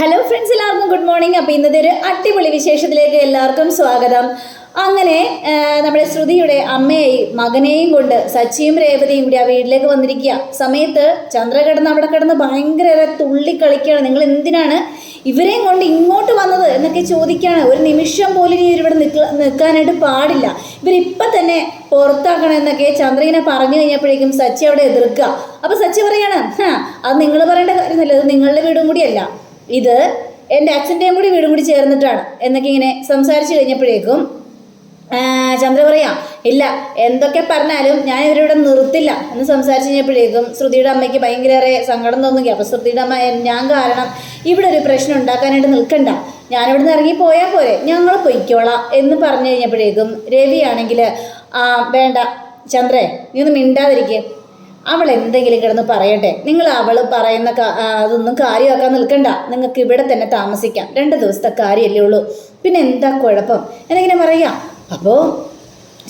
Hello friends എല്ലാവർക്കും good morning അപ്പോൾ ഇന്നത്തെ ഒരു അടിപൊളി വിശേഷത്തിലേക്ക് എല്ലാവർക്കും സ്വാഗതം. അങ്ങനെ നമ്മുടെ ശ്രുതിയുടെ അമ്മയെയും മകനെയും കൊണ്ട് സച്ചിയും രേവതിയും കൂടി ആ വീട്ടിലേക്ക് വന്നിരിക്കുക. സമയത്ത് ചന്ദ്ര കിടന്ന് അവിടെ കിടന്ന് ഭയങ്കര തുള്ളി കളിക്കുകയാണ് നിങ്ങൾ എന്തിനാണ് ഇവരെയും കൊണ്ട് ഇങ്ങോട്ട് വന്നത് എന്നൊക്കെ ചോദിക്കുകയാണ്. ഒരു നിമിഷം പോലും ഇനി ഇവരിവിടെ നിൽക്ക നിൽക്കാനായിട്ട് പാടില്ല. ഇവരിപ്പം തന്നെ പുറത്താക്കണം എന്നൊക്കെ പറഞ്ഞു കഴിഞ്ഞപ്പോഴേക്കും സച്ചി അവിടെ എതിർക്കുക. അപ്പോൾ സച്ചി പറയാണ് അത് നിങ്ങൾ പറയേണ്ട കാര്യമല്ല അത് നിങ്ങളുടെ വീടും കൂടിയല്ല. ഇത് എന്റെ അച്ഛന്റെയും കൂടി വീടും കൂടി ചേർന്നിട്ടാണ് എന്നൊക്കെ ഇങ്ങനെ സംസാരിച്ചു കഴിഞ്ഞപ്പോഴേക്കും ചന്ദ്ര പറയാം ഇല്ല എന്തൊക്കെ പറഞ്ഞാലും ഞാൻ ഇവരിവിടെ നിർത്തില്ല. എന്ന് സംസാരിച്ചു കഴിഞ്ഞപ്പോഴേക്കും ശ്രുതിയുടെ അമ്മയ്ക്ക് ഭയങ്കരേറെ സങ്കടം തോന്നുകയാണ്. അപ്പോൾ ശ്രുതിയുടെ അമ്മ ഞാൻ കാരണം ഇവിടെ ഒരു പ്രശ്നം ഉണ്ടാക്കാനായിട്ട് നിൽക്കണ്ട. ഞാനിവിടെ നിന്ന് ഇറങ്ങി പോയാൽ പോരെ. ഞങ്ങൾ പൊയ്ക്കോളാം. എന്ന് പറഞ്ഞു കഴിഞ്ഞപ്പോഴേക്കും രവിയാണെങ്കിൽ വേണ്ട ചന്ദ്രേ നീ ഒന്ന് മിണ്ടാതിരിക്കുക അവൾ എന്തെങ്കിലും കിടന്ന് പറയട്ടെ. നിങ്ങൾ അവൾ പറയുന്ന അതൊന്നും കാര്യമാക്കാൻ നിൽക്കണ്ട. നിങ്ങൾക്ക് ഇവിടെ തന്നെ താമസിക്കാം. രണ്ട് ദിവസത്തെ കാര്യമല്ലേ ഉള്ളൂ. പിന്നെ എന്താ കുഴപ്പം? എന്നെങ്ങനെ പറയാം അപ്പോൾ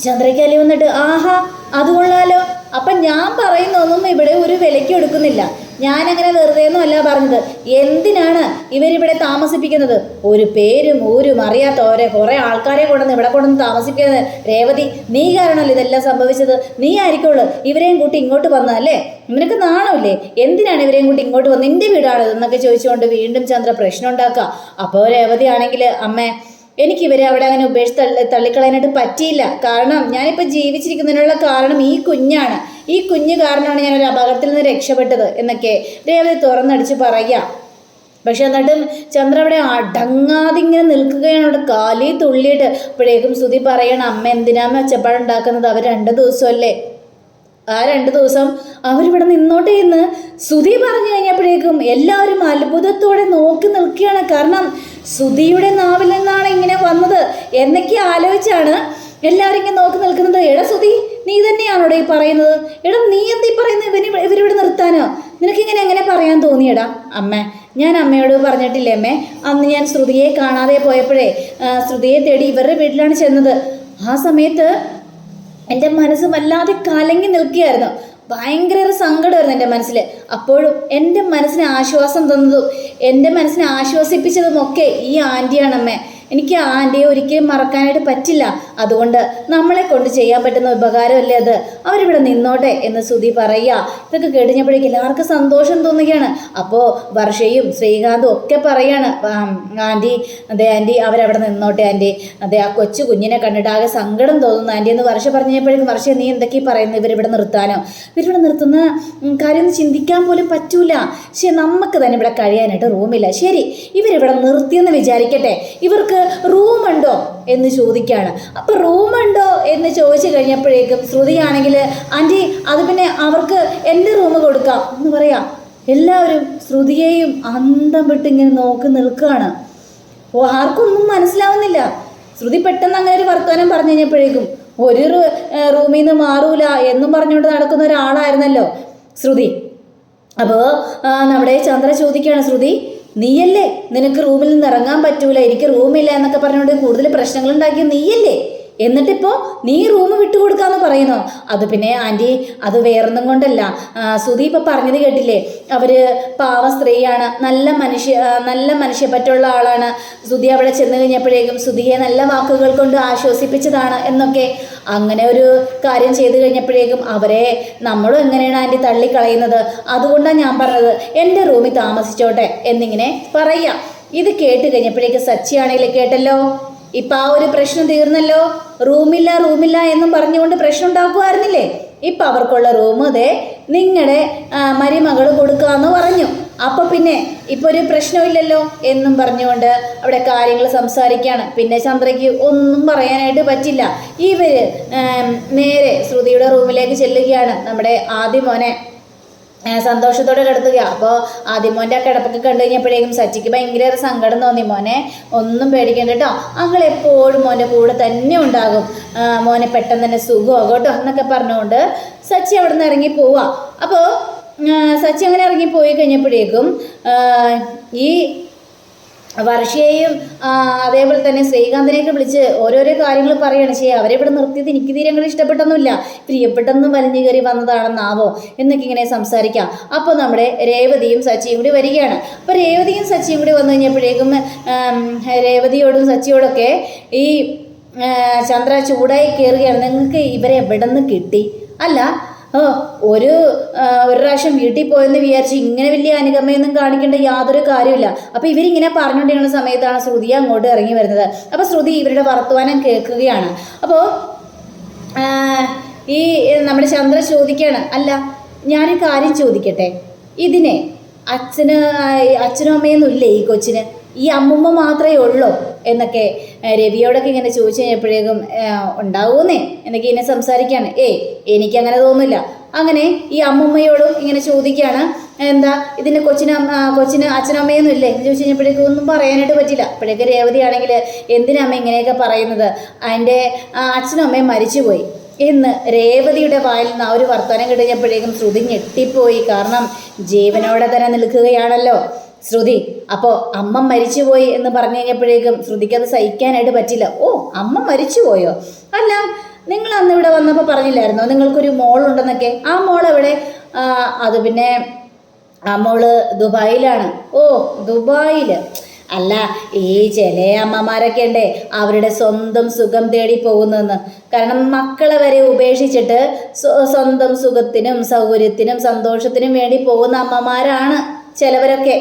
ചന്ദ്രയ്ക്കാലി വന്നിട്ട് ആഹാ അത് കൊള്ളാലോ. അപ്പം ഞാൻ പറയുന്നൊന്നും ഇവിടെ ഒരു വിലയ്ക്ക് എടുക്കുന്നില്ല. ഞാനങ്ങനെ വെറുതെ ഒന്നുമല്ല പറഞ്ഞത്. എന്തിനാണ് ഇവരിവിടെ താമസിപ്പിക്കുന്നത്? ഒരു പേരും ഊരും അറിയാത്ത ഓരോ കുറേ ആൾക്കാരെ കൊണ്ടുവന്ന് ഇവിടെ കൊണ്ടുവന്ന് താമസിപ്പിക്കുന്നത്. രേവതി നീ കാരണമല്ലോ ഇതെല്ലാം സംഭവിച്ചത്? നീ ആയിരിക്കുള്ളൂ ഇവരെയും കൂട്ടി ഇങ്ങോട്ട് വന്നതല്ലേ നിനക്ക് നാണമില്ലേ? എന്തിനാണ് ഇവരെയും കൂട്ടി ഇങ്ങോട്ട് വന്ന് നിന്റെ വീടാണ് എന്നൊക്കെ ചോദിച്ചുകൊണ്ട് വീണ്ടും ചന്ദ്ര പ്രശ്നം ഉണ്ടാക്കുക. അപ്പോൾ രേവതി ആണെങ്കിൽ അമ്മേ എനിക്ക് ഇവരെ അവിടെ അങ്ങനെ ഉപേക്ഷിച്ച് തള്ളി തള്ളിക്കളയാനായിട്ട് പറ്റിയില്ല. കാരണം ഞാനിപ്പോൾ ജീവിച്ചിരിക്കുന്നതിനുള്ള കാരണം ഈ കുഞ്ഞാണ്. ഈ കുഞ്ഞ് കാരണമാണ് ഞാൻ ഒരു അപകടത്തിൽ നിന്ന് രക്ഷപ്പെട്ടത് എന്നൊക്കെ രേവതി തുറന്നടിച്ച് പറയുക. പക്ഷെ എന്നിട്ടും ചന്ദ്ര അവിടെ അടങ്ങാതെ ഇങ്ങനെ നിൽക്കുകയാണ്. അവിടെ കാലി തുള്ളിയിട്ട് അപ്പോഴേക്കും സുധി പറയണം അമ്മ എന്തിനാ ഒച്ചപ്പാടുണ്ടാക്കുന്നത് അവർ രണ്ട് ദിവസമല്ലേ? ആ രണ്ട് ദിവസം അവരിവിടെ നിന്നോട്ടെ എന്ന് സുധി പറഞ്ഞു കഴിഞ്ഞപ്പോഴേക്കും എല്ലാവരും അത്ഭുതത്തോടെ നോക്കി നിൽക്കുകയാണ്. കാരണം സുധിയുടെ നാവിൽ നിന്നാണ് ഇങ്ങനെ വന്നത് എന്നൊക്കെ ആലോചിച്ചാണ് എല്ലാവരും ഇങ്ങനെ നോക്കി നിൽക്കുന്നത്. എടാ സുധി നീ തന്നെയാണോടെ ഈ പറയുന്നത്? എടാ നീ എന്തീ പറയുന്നത് ഇവന് ഇവരിവിടെ നിർത്താനോ? നിനക്കിങ്ങനെ എങ്ങനെ പറയാൻ തോന്നിയടാ? അമ്മ ഞാൻ അമ്മയോട് പറഞ്ഞിട്ടില്ലേ അമ്മേ അന്ന് ഞാൻ ശ്രുതിയെ കാണാതെ പോയപ്പോഴേ ശ്രുതിയെ തേടി ഇവരുടെ വീട്ടിലാണ് ചെന്നത്. ആ സമയത്ത് എന്റെ മനസ്സ് വല്ലാതെ കലങ്ങി നിൽക്കുകയായിരുന്നു. ഭയങ്കര സങ്കടമായിരുന്നു എന്റെ മനസ്സിൽ അപ്പോഴും എന്റെ മനസ്സിന് ആശ്വാസം തന്നതും എന്റെ മനസ്സിനെ ആശ്വസിപ്പിച്ചതും ഒക്കെ ഈ ആന്റിയാണമ്മേ. എനിക്ക് ആ ആന്റിയെ ഒരിക്കലും മറക്കാനായിട്ട് പറ്റില്ല. അതുകൊണ്ട് നമ്മളെ കൊണ്ട് ചെയ്യാൻ പറ്റുന്ന ഉപകാരമല്ലേ അത്? അവരിവിടെ നിന്നോട്ടെ എന്ന് സുധി പറയുക. ഇതൊക്കെ കേട്ടുകഴിഞ്ഞപ്പോഴേക്കും എല്ലാവർക്കും സന്തോഷം തോന്നുകയാണ്. അപ്പോൾ വർഷയും ശ്രീകാന്തും ഒക്കെ പറയാണ് "ആം, ആന്റി അതെ ആന്റി അവരവിടെ നിന്നോട്ടെ ആന്റി അതെ ആ കൊച്ചു കുഞ്ഞിനെ കണ്ടിട്ട് ആകെ സങ്കടം തോന്നുന്നു ആന്റി എന്ന് വർഷ പറഞ്ഞപ്പോഴേക്കും വർഷ നീ എന്തൊക്കെയാണ് പറയുന്നത് ഇവരിവിടെ നിർത്താനോ? ഇവരിവിടെ നിർത്തുന്ന കാര്യം ചിന്തിക്കാൻ പോലും പറ്റൂല. പക്ഷേ നമുക്ക് തന്നെ ഇവിടെ കഴിയാനായിട്ട് റൂമില്ല. ശരി ഇവരിവിടെ നിർത്തിയെന്ന് വിചാരിക്കട്ടെ. ഇവർക്ക് റൂമുണ്ടോ എന്ന് ചോദിക്കുകയാണ് അപ്പോൾ റൂമുണ്ടോ എന്ന് ചോദിച്ചു കഴിഞ്ഞപ്പോഴേക്കും ശ്രുതിയാണെങ്കിൽ ആന്റി അത് പിന്നെ അവർക്ക് എന്റെ റൂം കൊടുക്കാം എന്ന് പറയാം. എല്ലാവരും ശ്രുതിയെയും അന്തം വിട്ട് ഇങ്ങനെ നോക്കി നിൽക്കുകയാണ്. ഓ ആർക്കൊന്നും മനസ്സിലാവുന്നില്ല. ശ്രുതി പെട്ടെന്ന് അങ്ങനെ ഒരു വർത്തമാനം പറഞ്ഞു കഴിഞ്ഞപ്പോഴേക്കും ഒരു റൂമിൽ നിന്ന് മാറൂല എന്നും പറഞ്ഞുകൊണ്ട് നടക്കുന്ന ഒരാളായിരുന്നല്ലോ ശ്രുതി. അപ്പോൾ നമ്മുടെ ചന്ദ്ര ചോദിക്കുകയാണ് ശ്രുതി നീയല്ലേ? നിനക്ക് റൂമിൽ നിന്ന് ഇറങ്ങാൻ പറ്റൂല. എനിക്ക് റൂമില്ല എന്നൊക്കെ പറഞ്ഞുകൊണ്ട് കൂടുതൽ പ്രശ്നങ്ങൾ ഉണ്ടാക്കിയ നീയല്ലേ? എന്നിട്ടിപ്പോൾ നീ റൂം വിട്ടുകൊടുക്കാന്ന് പറയുന്നു. അത് പിന്നെ ആന്റി അത് വേറൊന്നും കൊണ്ടല്ല. സുധി ഇപ്പോൾ പറഞ്ഞത് കേട്ടില്ലേ? അവർ പാവ സ്ത്രീയാണ്. നല്ല മനുഷ്യ നല്ല മനുഷ്യപ്പറ്റുള്ള ആളാണ്. സുധി അവിടെ ചെന്ന് കഴിഞ്ഞപ്പോഴേക്കും സുധിയെ നല്ല വാക്കുകൾ കൊണ്ട് ആശ്വസിപ്പിച്ചതാണ് എന്നൊക്കെ അങ്ങനെ ഒരു കാര്യം ചെയ്തു കഴിഞ്ഞപ്പോഴേക്കും അവരെ നമ്മളും എങ്ങനെയാണ് ആന്റി തള്ളിക്കളയുന്നത്? അതുകൊണ്ടാണ് ഞാൻ പറഞ്ഞത്. എന്റെ റൂമിൽ താമസിച്ചോട്ടെ എന്നിങ്ങനെ പറയാം. ഇത് കേട്ട് കഴിഞ്ഞപ്പോഴേക്കും സച്ചിയാണെങ്കിൽ കേട്ടല്ലോ. ഇപ്പം ആ ഒരു പ്രശ്നം തീർന്നല്ലോ. റൂമില്ല റൂമില്ല എന്നും പറഞ്ഞുകൊണ്ട് പ്രശ്നം ഉണ്ടാക്കുമായിരുന്നില്ലേ ഇപ്പം അവർക്കുള്ള റൂം അതെ നിങ്ങളുടെ മരുമകൾ കൊടുക്കാമെന്ന് പറഞ്ഞു. അപ്പോൾ പിന്നെ ഇപ്പോൾ ഒരു പ്രശ്നമില്ലല്ലോ എന്നും പറഞ്ഞുകൊണ്ട് അവിടെ കാര്യങ്ങൾ സംസാരിക്കുകയാണ് പിന്നെ ചന്ദ്രയ്ക്ക് ഒന്നും പറയാനായിട്ട് പറ്റില്ല. ഇവർ നേരെ ശ്രുതിയുടെ റൂമിലേക്ക് ചെല്ലുകയാണ് നമ്മുടെ ആദ്യ മോനെ സന്തോഷത്തോടെ കിടത്തുക അപ്പോൾ ആദിമോന്റെ മോന്റെ ആ കിടപ്പൊക്കെ കണ്ടു കഴിഞ്ഞപ്പോഴേക്കും സച്ചിക്ക് ഭയങ്കര സങ്കടം തോന്നി. മോനെ ഒന്നും പേടിക്കണ്ട കേട്ടോ അങ്ങൾ എപ്പോഴും മോന്റെ കൂടെ തന്നെ ഉണ്ടാകും. മോനെ പെട്ടെന്ന് തന്നെ സുഖമാകും കേട്ടോ എന്നൊക്കെ പറഞ്ഞുകൊണ്ട് സച്ചി അവിടെ നിന്ന് ഇറങ്ങി പോവുക അപ്പോൾ സച്ചി അങ്ങനെ ഇറങ്ങി പോയി കഴിഞ്ഞപ്പോഴേക്കും ഈ വർഷയെയും അതേപോലെ തന്നെ ശ്രീകാന്തിനെയൊക്കെ വിളിച്ച് ഓരോരോ കാര്യങ്ങൾ പറയുകയാണ്. ചെയ്യുക അവരെ ഇവിടെ നിർത്തിയത് എനിക്ക് തീരെ അങ്ങനെ ഇഷ്ടപ്പെട്ടൊന്നുമില്ല. പ്രിയപ്പെട്ടെന്ന് വലിഞ്ഞു കയറി വന്നതാണെന്നാവോ? എന്നൊക്കെ ഇങ്ങനെ സംസാരിക്കാം. അപ്പോൾ നമ്മുടെ രേവതിയും സച്ചിയും കൂടി വരികയാണ്. അപ്പോൾ രേവതിയും സച്ചിയും കൂടി വന്നു കഴിഞ്ഞപ്പോഴേക്കും രേവതിയോടും സച്ചിയോടൊക്കെ ഈ ചന്ദ്ര ചൂടായി കയറുകയാണ്. നിങ്ങൾക്ക് ഇവരെ എവിടെ നിന്ന് കിട്ടി? അല്ല ഒരു ഒരു പ്രാവശ്യം വീട്ടിൽ പോയെന്ന് വിചാരിച്ച് ഇങ്ങനെ വലിയ അനുഗമയൊന്നും കാണിക്കേണ്ട യാതൊരു കാര്യമില്ല അപ്പോൾ ഇവരിങ്ങനെ പറഞ്ഞുകൊണ്ടിരിക്കുന്ന സമയത്താണ് ശ്രുതി അങ്ങോട്ട് ഇറങ്ങി വരുന്നത്. അപ്പോൾ ശ്രുതി ഇവരുടെ വർത്തമാനം കേൾക്കുകയാണ്. അപ്പോൾ ഈ നമ്മുടെ ചന്ദ്ര ചോദിക്കുകയാണ് അല്ല ഞാനൊരു കാര്യം ചോദിക്കട്ടെ? ഇതിനെ അച്ഛന് അച്ഛനും അമ്മയൊന്നും ഇല്ലേ ഈ കൊച്ചിന്? ഈ അമ്മുമ്മ മാത്രമേ ഉള്ളൂ? എന്നൊക്കെ രവിയോടൊക്കെ ഇങ്ങനെ ചോദിച്ചു കഴിഞ്ഞപ്പോഴേക്കും ഉണ്ടാവൂന്നേ? എന്നൊക്കെ ഇങ്ങനെ സംസാരിക്കുകയാണ് ഏയ് എനിക്കങ്ങനെ തോന്നുന്നില്ല. അങ്ങനെ ഈ അമ്മമ്മയോടും ഇങ്ങനെ ചോദിക്കുകയാണ് എന്താ ഇതിന്റെ കൊച്ചിന് കൊച്ചിന് അച്ഛനും അമ്മയൊന്നും ഇല്ലേ? എന്ന് ചോദിച്ചു കഴിഞ്ഞപ്പോഴേക്കും ഒന്നും പറയാനായിട്ട് പറ്റില്ല. അപ്പോഴേക്ക് രേവതി ആണെങ്കിൽ എന്തിനാമ്മ ഇങ്ങനെയൊക്കെ പറയുന്നത്? അതിന്റെ അച്ഛനും അമ്മയും മരിച്ചുപോയി. എന്ന് രേവതിയുടെ വായിൽ നിന്ന് ആ ഒരു വർത്തമാനം കിട്ടിയപ്പോഴേക്കും ശ്രുതി ഞെട്ടിപ്പോയി. കാരണം ജീവനോടെ തന്നെ നിൽക്കുകയാണല്ലോ. ശ്രുതി അപ്പോൾ അമ്മ മരിച്ചുപോയി എന്ന് പറഞ്ഞു കഴിഞ്ഞപ്പോഴേക്കും ശ്രുതിക്ക് അത് സഹിക്കാനായിട്ട് പറ്റില്ല. ഓ അമ്മ മരിച്ചു പോയോ അല്ല നിങ്ങൾ അന്ന് ഇവിടെ വന്നപ്പോൾ പറഞ്ഞില്ലായിരുന്നോ? നിങ്ങൾക്കൊരു മോളുണ്ടെന്നൊക്കെ. ആ മോൾ എവിടെ? അത് പിന്നെ ആ മോൾ ദുബായിലാണ്. ഓ ദുബായിൽ അല്ല ഈ ചില അമ്മമാരൊക്കെ ഉണ്ടേ അവരുടെ സ്വന്തം സുഖം തേടി പോകുന്നെന്ന്. കാരണം മക്കളെ വരെ ഉപേക്ഷിച്ചിട്ട് സ്വന്തം സുഖത്തിനും സൗകര്യത്തിനും സന്തോഷത്തിനും വേണ്ടി പോകുന്ന അമ്മമാരാണ് ചിലവരൊക്കെ.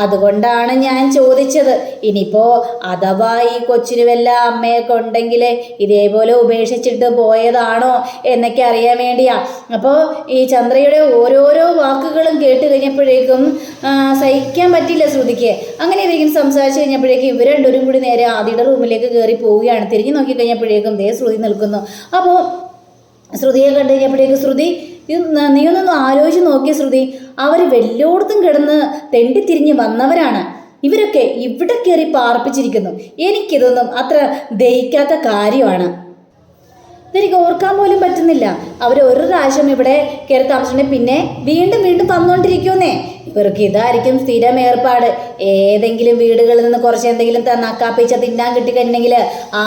അതുകൊണ്ടാണ് ഞാൻ ചോദിച്ചത്. ഇനിയിപ്പോൾ അഥവാ ഈ കൊച്ചിന് വല്ല അമ്മയൊക്കെ ഉണ്ടെങ്കിൽ ഇതേപോലെ ഉപേക്ഷിച്ചിട്ട് പോയതാണോ എന്നൊക്കെ അറിയാൻ വേണ്ടിയാ. അപ്പോൾ ഈ ചന്ദ്രയുടെ ഓരോരോ വാക്കുകളും കേട്ട് കഴിഞ്ഞപ്പോഴേക്കും സഹിക്കാൻ പറ്റില്ല ശ്രുതിക്ക്. അങ്ങനെ ഇവരിക്കും സംസാരിച്ച് കഴിഞ്ഞപ്പോഴേക്കും ഇവർ രണ്ടുപേരും കൂടി നേരെ ആദിയുടെ റൂമിലേക്ക് കയറി പോവുകയാണ്. തിരിഞ്ഞു നോക്കി കഴിഞ്ഞപ്പോഴേക്കും ദേ ശ്രുതി നിൽക്കുന്നു. അപ്പോൾ ശ്രുതിയെ കണ്ടു കഴിഞ്ഞപ്പോഴേക്കും ശ്രുതി ന- ഒന്നൊന്ന് ആലോചിച്ച് നോക്കിയ ശ്രുതി. അവർ വല്ലോടത്തും കിടന്ന് തെണ്ടിത്തിരിഞ്ഞ് വന്നവരാണ്. ഇവരൊക്കെ ഇവിടെ കയറി പാർപ്പിച്ചിരിക്കുന്നു. എനിക്കിതൊന്നും അത്ര ദഹിക്കാത്ത കാര്യമാണ്. ഇതെനിക്ക് ഓർക്കാൻ പോലും പറ്റുന്നില്ല. അവർ ഒരു പ്രാവശ്യം ഇവിടെ കയറി താമസിച്ചിട്ടുണ്ടെങ്കിൽ പിന്നെ വീണ്ടും വീണ്ടും വന്നുകൊണ്ടിരിക്കുന്നേ ഇവർക്ക് ഇതായിരിക്കും സ്ഥിരം ഏർപ്പാട്. ഏതെങ്കിലും വീടുകളിൽ നിന്ന് കുറച്ച് എന്തെങ്കിലും നക്കാപ്പിച്ച തിന്നാൻ കിട്ടിക്കഴിഞ്ഞെങ്കിൽ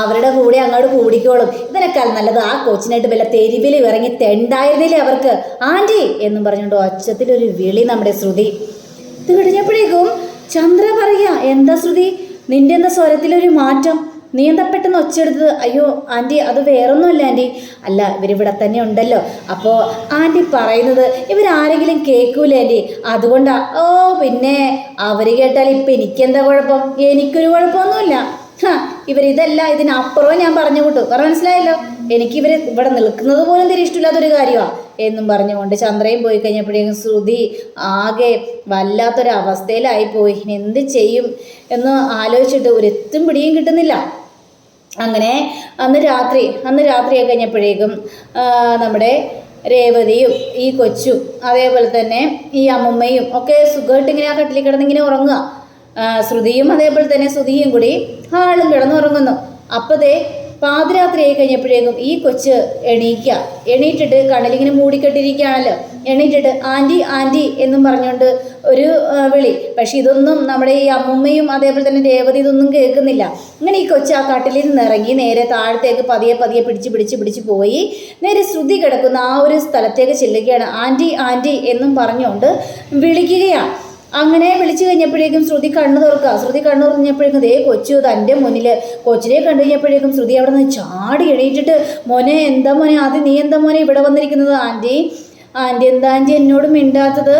അവരുടെ കൂടെ അങ്ങോട്ട് കൂടിക്കോളും. ഇതിനേക്കാൾ നല്ലത് ആ കൊച്ചിനായിട്ട് വല്ല തെരുവിൽ ഇറങ്ങി തെണ്ടായിരുന്നില്ലേ അവർക്ക്? ആന്റി എന്നും പറഞ്ഞുകൊണ്ട് ഒച്ചത്തിലൊരു വിളി നമ്മുടെ ശ്രുതി. ഇത് കഴിഞ്ഞപ്പോഴേക്കും ചന്ദ്ര പറയുക എന്താ ശ്രുതി? നിന്റെ എന്താ സ്വരത്തിലൊരു മാറ്റം. നീ എന്താ പെട്ടെന്ന് ഒച്ചെടുത്തത് അയ്യോ ആന്റി അത് വേറൊന്നുമല്ല ആന്റി അല്ല ഇവരിവിടെ തന്നെ ഉണ്ടല്ലോ. അപ്പോൾ ആന്റി പറയുന്നത് ഇവരാരെങ്കിലും കേൾക്കൂലേ ആന്റി അതുകൊണ്ടാ. ഓ പിന്നെ അവർ കേട്ടാൽ ഇപ്പം എനിക്കെന്താ കുഴപ്പം? എനിക്കൊരു കുഴപ്പമൊന്നുമില്ല. ഇവരിതല്ല ഇതിനപ്പുറവും ഞാൻ പറഞ്ഞു കൂട്ടു. കാരണം മനസ്സിലായല്ലോ? എനിക്ക് ഇവർ ഇവിടെ നിൽക്കുന്നത് പോലും തിരി ഇഷ്ടമില്ലാത്തൊരു കാര്യമാണ് എന്നും പറഞ്ഞുകൊണ്ട് ചന്ദ്രയും പോയി കഴിഞ്ഞപ്പോഴേക്കും ശ്രുതി ആകെ വല്ലാത്തൊരവസ്ഥയിലായി പോയി എന്ത് ചെയ്യും എന്ന് ആലോചിച്ചിട്ട് ഒരു എത്തും പിടിയും കിട്ടുന്നില്ല. അങ്ങനെ അന്ന് രാത്രി അന്ന് രാത്രിയൊക്കെ കഴിഞ്ഞപ്പോഴേക്കും നമ്മുടെ രേവതിയും ഈ കൊച്ചും അതേപോലെ തന്നെ ഈ അമ്മുമ്മയും ഒക്കെ സുഖമായിട്ട് ഇങ്ങനെ ആ കട്ടിലിൽ കിടന്നിങ്ങനെ ഉറങ്ങുക. ശ്രുതിയും അതേപോലെ തന്നെ ശ്രുതിയും കൂടി ആളും കിടന്നുറങ്ങുന്നു. അപ്പതേ പാതിരാത്രി ആയി കഴിഞ്ഞപ്പോഴേക്കും ഈ കൊച്ച് എണീക്ക. എണീറ്റിട്ട് കണ്ണിലിങ്ങനെ മൂടിക്കെട്ടിരിക്കുകയാണല്ലോ. എണീറ്റിട്ട് ആന്റി ആന്റി എന്നും പറഞ്ഞുകൊണ്ട് ഒരു വിളി. പക്ഷെ ഇതൊന്നും നമ്മുടെ ഈ അമ്മുമ്മയും അതേപോലെ തന്നെ രേവതി ഇതൊന്നും കേൾക്കുന്നില്ല. ഇങ്ങനെ ഈ കൊച്ച് ആ കട്ടിലിൽ നിന്ന് ഇറങ്ങി നേരെ താഴത്തേക്ക് പതിയെ പതിയെ പിടിച്ച് പിടിച്ച് പിടിച്ച് പോയി. നേരെ ശ്രുതി കിടക്കുന്ന ആ ഒരു സ്ഥലത്തേക്ക് ചെല്ലുകയാണ്. ആന്റി ആന്റി എന്നും പറഞ്ഞുകൊണ്ട് വിളിക്കുകയാണ്. അങ്ങനെ വിളിച്ചു കഴിഞ്ഞപ്പോഴേക്കും ശ്രുതി കണ്ണു തുറക്കുക. ശ്രുതി കണ്ണു തുറഞ്ഞപ്പോഴേക്കും ദേ കൊച്ചു തന്റെ മുന്നിൽ കൊച്ചിനെ കണ്ടു കഴിഞ്ഞപ്പോഴേക്കും ശ്രുതി അവിടെ നിന്ന് ചാടി എണീറ്റിട്ട് മോനെ എന്താ മോനെ? ആദ്യം നീ എന്താ മോനെ ഇവിടെ വന്നിരിക്കുന്നത്? ആന്റി ആന്റി എന്താ ആന്റി എന്നോട് മിണ്ടാത്തത്?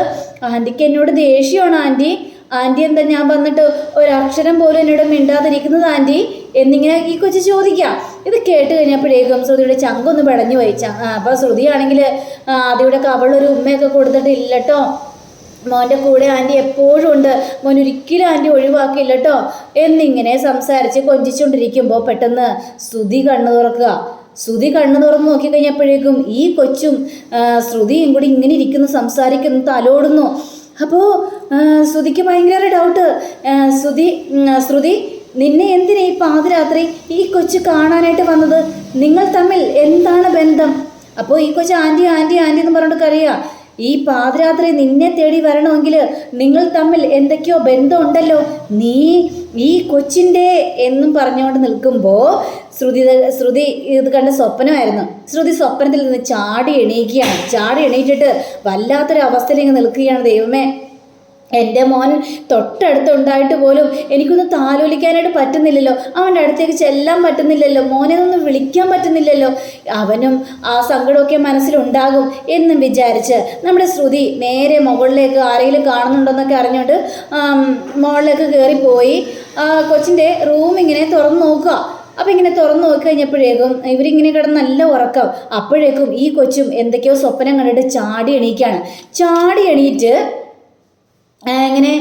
ആന്റിക്ക് എന്നോട് ദേഷ്യമാണ് ആന്റി. ആന്റി എന്താ ഞാൻ വന്നിട്ട് ഒരക്ഷരം പോലും എന്നോട് മിണ്ടാതിരിക്കുന്നത് ആന്റി? എന്നിങ്ങനെ ഈ കൊച്ചു ചോദിക്കാം ഇത് കേട്ട് കഴിഞ്ഞപ്പോഴേക്കും ശ്രുതിയുടെ ചങ്കൊന്ന് പിടഞ്ഞു പോയി. അപ്പോൾ ശ്രുതിയാണെങ്കിൽ ആദ്യയുടെ കവളൊരു ഉമ്മയൊക്കെ കൊടുത്തിട്ട് ഇല്ലട്ടോ മോന്റെ കൂടെ ആന്റി എപ്പോഴും ഉണ്ട്. മോൻ ഒരിക്കലും ആന്റി ഒഴിവാക്കില്ല കേട്ടോ എന്നിങ്ങനെ സംസാരിച്ച് കൊഞ്ചിച്ചുകൊണ്ടിരിക്കുമ്പോൾ പെട്ടെന്ന് ശ്രുതി കണ്ണു തുറക്കുക. ശ്രുതി കണ്ണു തുറന്ന് നോക്കിക്കഴിഞ്ഞപ്പോഴേക്കും ഈ കൊച്ചും ശ്രുതിയും കൂടി ഇങ്ങനെ ഇരിക്കുന്നു സംസാരിക്കുന്നു തലോടുന്നു. അപ്പോൾ ശ്രുതിക്ക് ഭയങ്കര ഡൗട്ട് ശ്രുതി ശ്രുതി നിന്നെ എന്തിനാ ഈ പാതിരാത്രി ഈ കൊച്ചു കാണാനായിട്ട് വന്നത്? നിങ്ങൾ തമ്മിൽ എന്താണ് ബന്ധം? അപ്പോൾ ഈ കൊച്ചു ആന്റി ആന്റി ആന്റി എന്ന് പറഞ്ഞിട്ട് കരയുക ഈ പാതിരാത്രി നിന്നെ തേടി വരണമെങ്കിൽ നിങ്ങൾ തമ്മിൽ എന്തൊക്കെയോ ബന്ധമുണ്ടല്ലോ. നീ ഈ കൊച്ചിന്റെ എന്നും പറഞ്ഞുകൊണ്ട് നിൽക്കുമ്പോൾ ശ്രുതി ശ്രുതി ഇത് കണ്ട സ്വപ്നമായിരുന്നു. ശ്രുതി സ്വപ്നത്തിൽ നിന്ന് ചാടി എണീക്കുകയാണ്. ചാടി എണീറ്റിട്ട് വല്ലാത്തൊരു അവസ്ഥയിൽ ഇങ്ങ് നിൽക്കുകയാണ് ദൈവമേ. എന്റെ മോൻ തൊട്ടടുത്തുണ്ടായിട്ട് പോലും എനിക്കൊന്ന് താലോലിക്കാനായിട്ട് പറ്റുന്നില്ലല്ലോ. അവന്റെ അടുത്തേക്ക് ചെല്ലാൻ പറ്റുന്നില്ലല്ലോ. മോനെ ഒന്ന് വിളിക്കാൻ പറ്റുന്നില്ലല്ലോ. അവനും ആ സങ്കടമൊക്കെ മനസ്സിലുണ്ടാകും എന്നും വിചാരിച്ച് നമ്മുടെ ശ്രുതി നേരെ മുകളിലേക്ക് ആരെങ്കിലും കാണുന്നുണ്ടോന്നൊക്കെ അറിഞ്ഞുകൊണ്ട് മുകളിലേക്ക് കയറിപ്പോയി. കൊച്ചിന്റെ റൂം ഇങ്ങനെ തുറന്നു നോക്കുക. അപ്പം ഇങ്ങനെ തുറന്നു നോക്കി കഴിഞ്ഞപ്പോഴേക്കും ഇവരിങ്ങനെ കിടന്ന് നല്ല ഉറക്കം. അപ്പോഴേക്കും ഈ കൊച്ചും എന്തൊക്കെയോ സ്വപ്നം കണ്ടിട്ട് ചാടി എണീക്കാണ്. ചാടി എണീറ്റ് ഇങ്ങനെ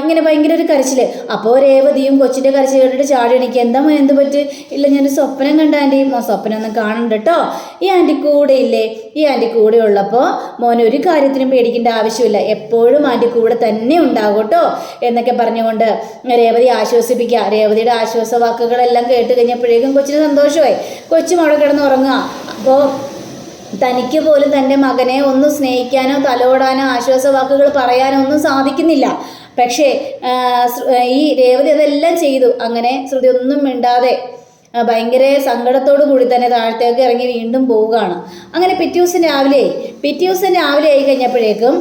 ഇങ്ങനെ ഭയങ്കര ഒരു കരച്ചിൽ അപ്പോൾ രേവതിയും കൊച്ചിന്റെ കരച്ചിൽ കണ്ടിട്ട് ചാടി എണീക്കുക എന്താ എന്ത് പറ്റ്? ഇല്ല ഞാനൊരു സ്വപ്നം കണ്ട ആന്റി മോ സ്വപ്നം ഒന്നും കാണണ്ട കേട്ടോ ഈ ആന്റി കൂടെ ഇല്ലേ? ഈ ആന്റി കൂടെ ഉള്ളപ്പോൾ മോൻ ഒരു കാര്യത്തിനും പേടിക്കേണ്ട ആവശ്യമില്ല. എപ്പോഴും ആന്റി കൂടെ തന്നെ ഉണ്ടാകും കേട്ടോ എന്നൊക്കെ പറഞ്ഞുകൊണ്ട് രേവതി ആശ്വസിപ്പിക്കുക. രേവതിയുടെ ആശ്വാസ വാക്കുകളെല്ലാം കേട്ട് കഴിഞ്ഞപ്പോഴേക്കും കൊച്ചിന് സന്തോഷമായി. കൊച്ചും അവിടെ കിടന്ന് ഉറങ്ങുക. അപ്പോൾ തനിക്ക് പോലും തന്റെ മകനെ ഒന്ന് സ്നേഹിക്കാനോ തലോടാനോ ആശ്വാസവാക്കുകൾ പറയാനോ ഒന്നും സാധിക്കുന്നില്ല. പക്ഷേ ഈ രേവതി അതെല്ലാം ചെയ്തു. അങ്ങനെ ശ്രുതി ഒന്നും മിണ്ടാതെ ഭയങ്കര സങ്കടത്തോടു കൂടി തന്നെ താഴത്തേക്ക് ഇറങ്ങി വീണ്ടും പോവുകയാണ്. അങ്ങനെ പിറ്റേ ദിവസം രാവിലെ പിറ്റേ ദിവസം രാവിലെ ആയി കഴിഞ്ഞപ്പോഴേക്കും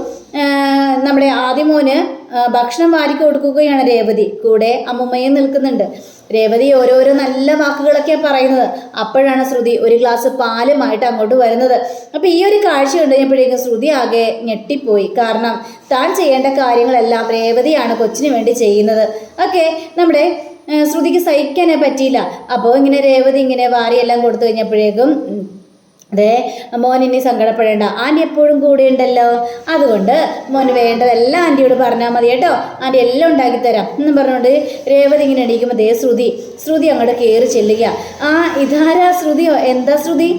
നമ്മുടെ ആദ്യമോന് ഭക്ഷണം വാരിക്കൊടുക്കുകയാണ് രേവതി. കൂടെ അമ്മുമ്മയും നിൽക്കുന്നുണ്ട്. രേവതി ഓരോരോ നല്ല വാക്കുകളൊക്കെ പറയുന്നത്. അപ്പോഴാണ് ശ്രുതി ഒരു ഗ്ലാസ് പാലുമായിട്ട് അങ്ങോട്ട് വരുന്നത്. അപ്പോൾ ഈ ഒരു കാഴ്ച കഴിഞ്ഞപ്പോഴേക്കും ശ്രുതി ആകെ ഞെട്ടിപ്പോയി. കാരണം താൻ ചെയ്യേണ്ട കാര്യങ്ങളെല്ലാം രേവതിയാണ് കൊച്ചിന് വേണ്ടി ചെയ്യുന്നത്. ഓക്കെ നമ്മുടെ ശ്രുതിക്ക് സഹിക്കാനേ പറ്റിയില്ല. അപ്പോൾ ഇങ്ങനെ രേവതി ഇങ്ങനെ വാരിയെല്ലാം കൊടുത്തു കഴിഞ്ഞപ്പോഴേക്കും അതെ മോൻ ഇനി സങ്കടപ്പെടേണ്ട. ആന്റി എപ്പോഴും കൂടെ ഉണ്ടല്ലോ. അതുകൊണ്ട് മോന് വേണ്ടതെല്ലാം ആന്റിയോട് പറഞ്ഞാൽ മതി കേട്ടോ. ആന്റി എല്ലാം ഉണ്ടാക്കി തരാം. എന്നും പറഞ്ഞുകൊണ്ട് രേവതി ഇങ്ങനെ എണീക്കുമ്പോൾ ദേ ശ്രുതി ശ്രുതി അങ്ങോട്ട് കയറി ചെല്ലുക. ആ ഇതാരാ ശ്രുതിയോ എന്താ ശ്രുതി?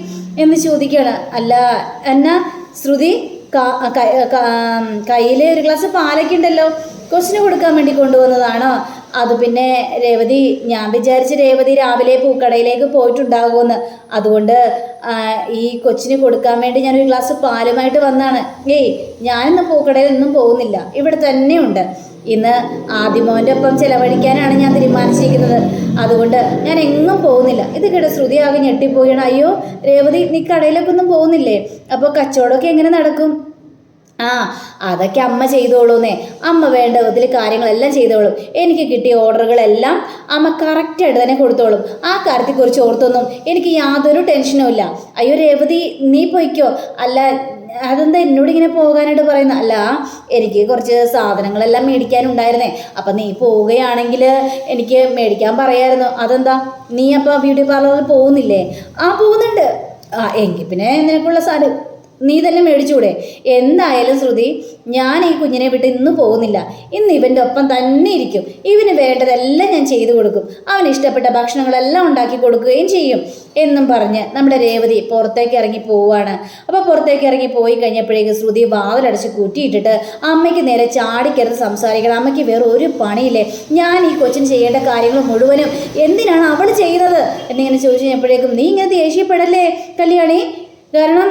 എന്ന് ചോദിക്കുകയാണ്. അല്ല എന്നാ ശ്രുതി കയ്യിൽ ഒരു ഗ്ലാസ് പാലൊക്കെ കൊച്ചിന് കൊടുക്കാൻ വേണ്ടി കൊണ്ടുവന്നതാണോ? അത് പിന്നെ രേവതി ഞാൻ വിചാരിച്ച് രേവതി രാവിലെ പൂക്കടയിലേക്ക് പോയിട്ടുണ്ടാകുമെന്ന്. അതുകൊണ്ട് ഈ കൊച്ചിന് കൊടുക്കാൻ വേണ്ടി ഞാനൊരു ഗ്ലാസ് പാലുമായിട്ട് വന്നാണ്. ഏയ് ഞാനിന്ന് പൂക്കടയിൽ ഒന്നും പോകുന്നില്ല. ഇവിടെ തന്നെയുണ്ട്. ഇന്ന് ആദിമോന്റെ ഒപ്പം ചിലവഴിക്കാനാണ് ഞാൻ തീരുമാനിച്ചിരിക്കുന്നത്. അതുകൊണ്ട് ഞാൻ എങ്ങും പോകുന്നില്ല. ഇത് ശ്രുതി ആകെ ഞെട്ടിപ്പോയാണ്. അയ്യോ രേവതി നീ കടയിലൊക്കെ ഒന്നും പോകുന്നില്ലേ? അപ്പോൾ കച്ചവടമൊക്കെ എങ്ങനെ നടക്കും? ആ അതൊക്കെ അമ്മ ചെയ്തോളൂന്നേ. അമ്മ വേണ്ട വിധത്തിൽ കാര്യങ്ങളെല്ലാം ചെയ്തോളും. എനിക്ക് കിട്ടിയ ഓർഡറുകളെല്ലാം അമ്മ കറക്റ്റായിട്ട് തന്നെ കൊടുത്തോളും. ആ കാര്യത്തെക്കുറിച്ച് ഓർത്തൊന്നും എനിക്ക് യാതൊരു ടെൻഷനും ഇല്ല. അയ്യോ രേവതി നീ പൊയ്ക്കോ. അല്ല അതെന്താ എന്നോട് ഇങ്ങനെ പോകാനായിട്ട് പറയുന്ന? അല്ല എനിക്ക് കുറച്ച് സാധനങ്ങളെല്ലാം മേടിക്കാനുണ്ടായിരുന്നേ. അപ്പം നീ പോവുകയാണെങ്കിൽ എനിക്ക് മേടിക്കാൻ പറയായിരുന്നു. അതെന്താ? നീ അപ്പോൾ ബ്യൂട്ടി പാർലറിൽ പോകുന്നില്ലേ? ആ പോകുന്നുണ്ട്. ആ എങ്കിൽ പിന്നെ നിനക്കുള്ള സാധനം നീ തന്നെ മേടിച്ചൂടെ എന്തായാലും ശ്രുതി ഞാൻ ഈ കുഞ്ഞിനെ വിട്ട് ഇന്ന് പോകുന്നില്ല. ഇന്ന് ഇവന്റെ ഒപ്പം തന്നെ ഇരിക്കും. ഇവന് വേണ്ടതെല്ലാം ഞാൻ ചെയ്തു കൊടുക്കും. അവന് ഇഷ്ടപ്പെട്ട ഭക്ഷണങ്ങളെല്ലാം ഉണ്ടാക്കി കൊടുക്കുകയും ചെയ്യും എന്നും പറഞ്ഞ് നമ്മുടെ രേവതി പുറത്തേക്ക് ഇറങ്ങി പോവുകയാണ് അപ്പോൾ പുറത്തേക്ക് ഇറങ്ങി പോയി കഴിഞ്ഞപ്പോഴേക്ക് ശ്രുതി വാതിലടച്ച് കൂട്ടിയിട്ടിട്ട് അമ്മയ്ക്ക് നേരെ ചാടിക്കരുത് സംസാരിക്കണം. അമ്മയ്ക്ക് വേറെ ഒരു പണിയില്ലേ? ഞാൻ ഈ കൊച്ചിന് ചെയ്യേണ്ട കാര്യങ്ങൾ മുഴുവനും എന്തിനാണ് അവൾ ചെയ്യുന്നത്? എന്നിങ്ങനെ ചോദിച്ചു കഴിഞ്ഞപ്പോഴേക്കും നീ ഇങ്ങനെ ദേഷ്യപ്പെടല്ലേ കല്യാണി? കാരണം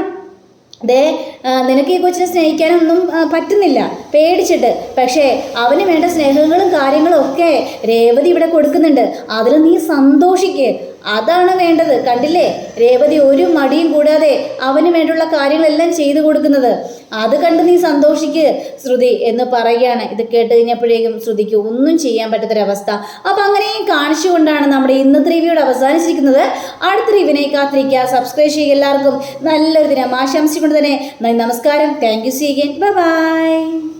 ദേ നിനക്ക് ഈ കൊച്ചിനെ സ്നേഹിക്കാനൊന്നും പറ്റുന്നില്ല. പേടിച്ചിട്ട്. പക്ഷേ അവന് വേണ്ട സ്നേഹങ്ങളും കാര്യങ്ങളും ഒക്കെ രേവതി ഇവിടെ കൊടുക്കുന്നുണ്ട്. അതിൽ നീ സന്തോഷിക്ക്. അതാണ് വേണ്ടത്. കണ്ടില്ലേ? രേവതി ഒരു മടിയും കൂടാതെ അവന് വേണ്ടിയുള്ള കാര്യങ്ങളെല്ലാം ചെയ്തു കൊടുക്കുന്നത്. അത് കണ്ട് നീ സന്തോഷിക്ക് ശ്രുതി എന്ന് പറയുകയാണ്. ഇത് കേട്ട് കഴിഞ്ഞപ്പോഴേക്കും ശ്രുതിക്ക് ഒന്നും ചെയ്യാൻ പറ്റാത്തൊരവസ്ഥ. അപ്പം അങ്ങനെയും കാണിച്ചുകൊണ്ടാണ് നമ്മുടെ ഇന്നത്തെ റിവ്യൂടെ അവസാനിച്ചിരിക്കുന്നത്. അടുത്ത റിവ്യൂനെ കാത്തിരിക്കുക. സബ്സ്ക്രൈബ് ചെയ്യുക എല്ലാവർക്കും. നല്ലൊരു ദിനം ആശംസിച്ചുകൊണ്ട് തന്നെ നമസ്കാരം. Thank you see again bye